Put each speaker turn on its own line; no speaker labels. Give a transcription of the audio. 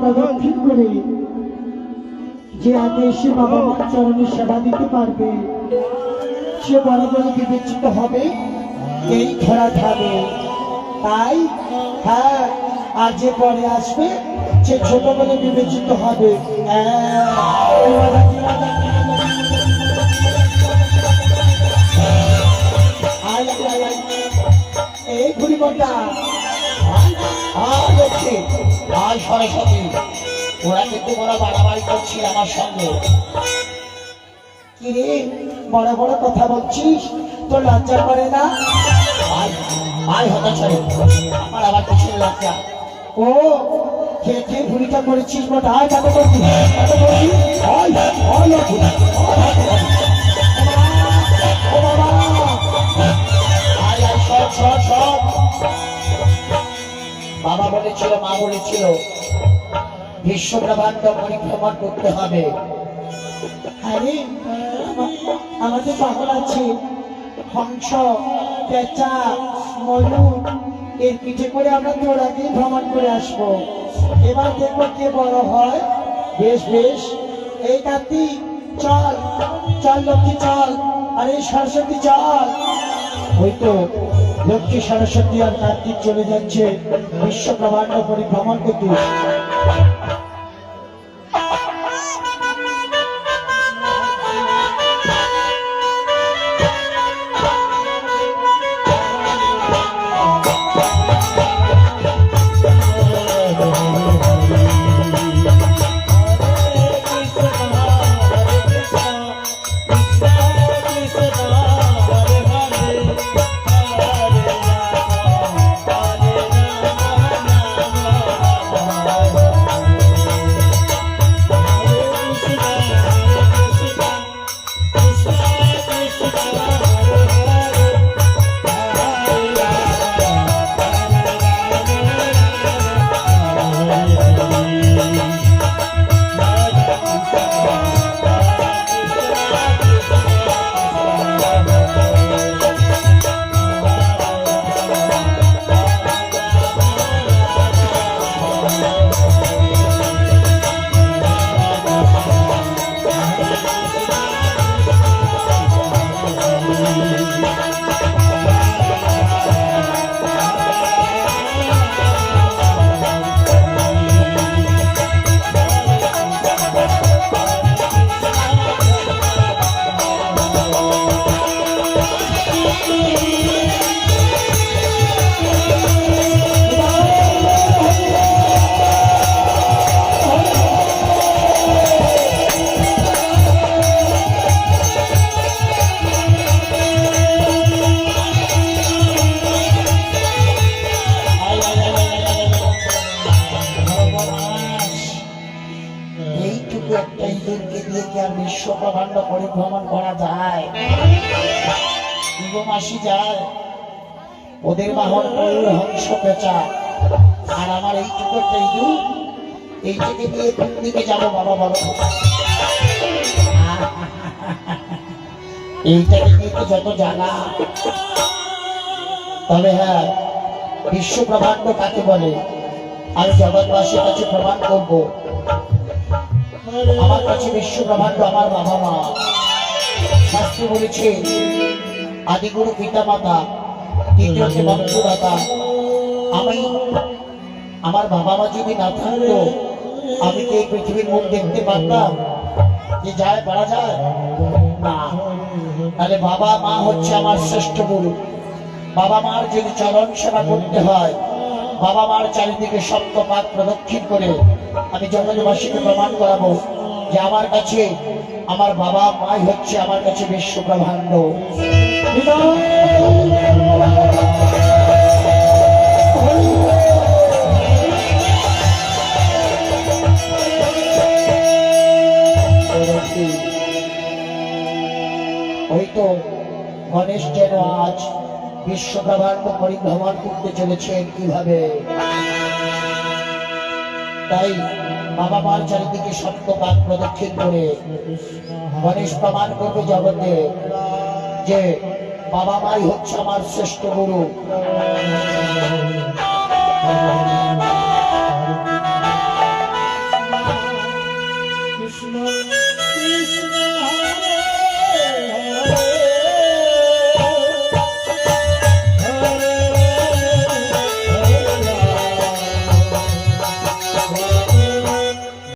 প্রদক্ষিণ করে যে আদেশে বাবা মার চরণে সেবা দিতে পারবে সে বড় বড় বিবেচিত হবে এই ধরা খাবে তাই হ্যাঁ আর যে পরে আসবে সে ছোট বলে বিবেচিত হবে। হ্যাঁ। এই ঘুড়িমটা
লক্ষ্মী, লাল সরস্বতী, ওরা কিন্তু বড় বাড়াবাড়ি করছি আমার সঙ্গে।
কিরে, বড় বড় কথা বলছিস? তোর লজ্জা করে না?
আর চলে। আমার আবার কিছু লজ্জা।
ও, খেয়ে খেয়ে ভুড়িটা করেছিস আয় বাবা
বলেছিল, মা বলেছিল বিশ্ব ব্রহ্মাণ্ড পরিভ্রমণ করতে হবে।
আরে আমা- আমাদের পাগল আছে। হংস, পেঁচা ময়ূর এর পিঠে করে আমরা তোরাকে ভ্রমণ করে আসব। এবার দেখব কে বড় হয়। বেশ বেশ। এই কাতি চল চল লক্ষ্মী, চল। আরে, সরস্বতী, চল। ওই তো লক্ষ্মী সরস্বতী আর কার্তিক চলে যাচ্ছে। বিশ্ব ব্রহ্মাণ্ড পরিভ্রমণ করতে
এইটুকু একটা ইঁদুরকে দিয়ে কি আর বিশ্ব ব্রহ্মাণ্ড পরিভ্রমণ করা যায়? মাসি যায় ওদের বাহন ময়ূর হংস পেঁচা আর আমার এইটুকু একটা ইঁদুর, এইটাকে নিয়ে কোন দিকে যাব বাবা বলো? এইটাকে নিয়ে তো যত জানা তবে হ্যাঁ বিশ্ব ব্রহ্মাণ্ড কাকে বলে? আমি জগৎবাসীর কাছে প্রমাণ করব। আমার কাছে বিশ্ব ব্রহ্মাণ্ড আমার বাবা মা। শাস্ত্রী বলেছে, আদিগুরু পিতা মাতা বংশদাতা। আমি, আমার বাবা মা যদি না থাকতো, আমি কি এই পৃথিবীর মুখ দেখতে পারতাম যে যায়, পারা যায়? না। তাহলে বাবা মা হচ্ছে আমার শ্রেষ্ঠ গুরু। বাবা মার যদি চরণ সেবা করতে হয়, বাবা মার চারিদিকে সপ্তপাত প্রদক্ষিণ করে আমি জগৎবাসীকে প্রমাণ করাবো যে আমার কাছে আমার বাবা মাই হচ্ছে আমার কাছে বিশ্ব ব্রহ্মাণ্ড ওই তো গণেশ যেন আজ বিশ্ব ব্রহ্মাণ্ড পরিভ্রমণ করতে চলেছেন কীভাবে? তাই বাবা মার চারিদিকে সত্য পাঠ প্রদক্ষিণ করে গণেশ প্রমাণ করবে জগতে যে বাবা মাই হচ্ছে আমার শ্রেষ্ঠ গুরু।